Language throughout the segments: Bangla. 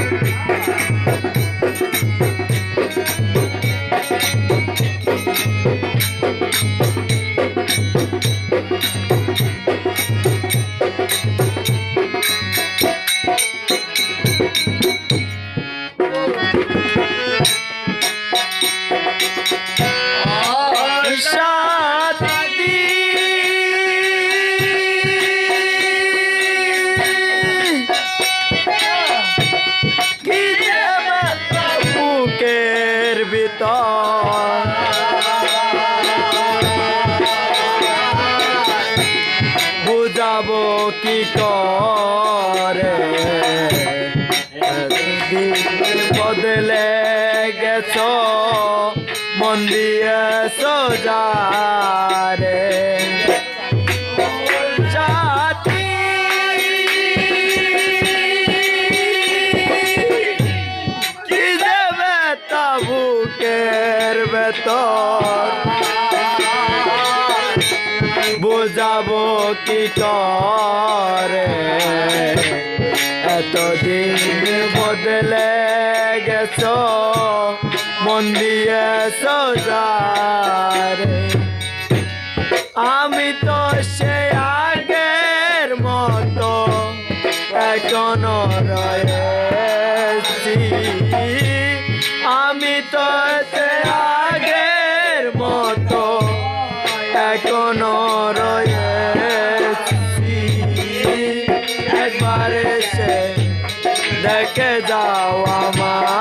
Thank you. ভিতর। বুঝাবো কি করে? বদলে গেছ মন দিয়ে তাবুকের ভেতর। বুঝাবো কি করে? এতদিন বদলে গেছ মন দিয়ে সোজারে আমি তো সে রয়েছি। একবার সে দেখে যাও আমারে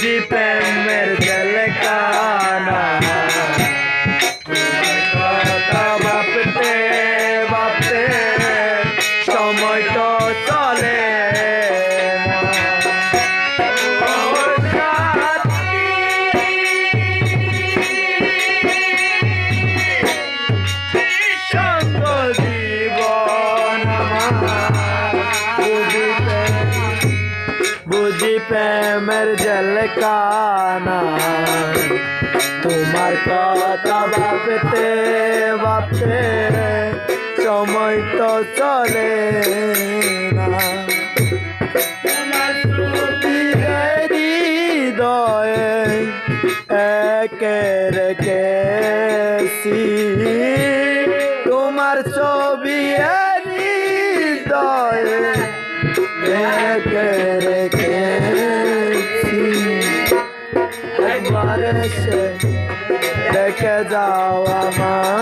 বুঝি প্রেমের জলকানা কথা ভাবতে ভাবতে সময় তো প্রেমের জলকানা তোমার কথা ভাবতে ভাবতে সময় তো চলে না হৃদয়ে একে তোমার ছবি একবার সে আমার।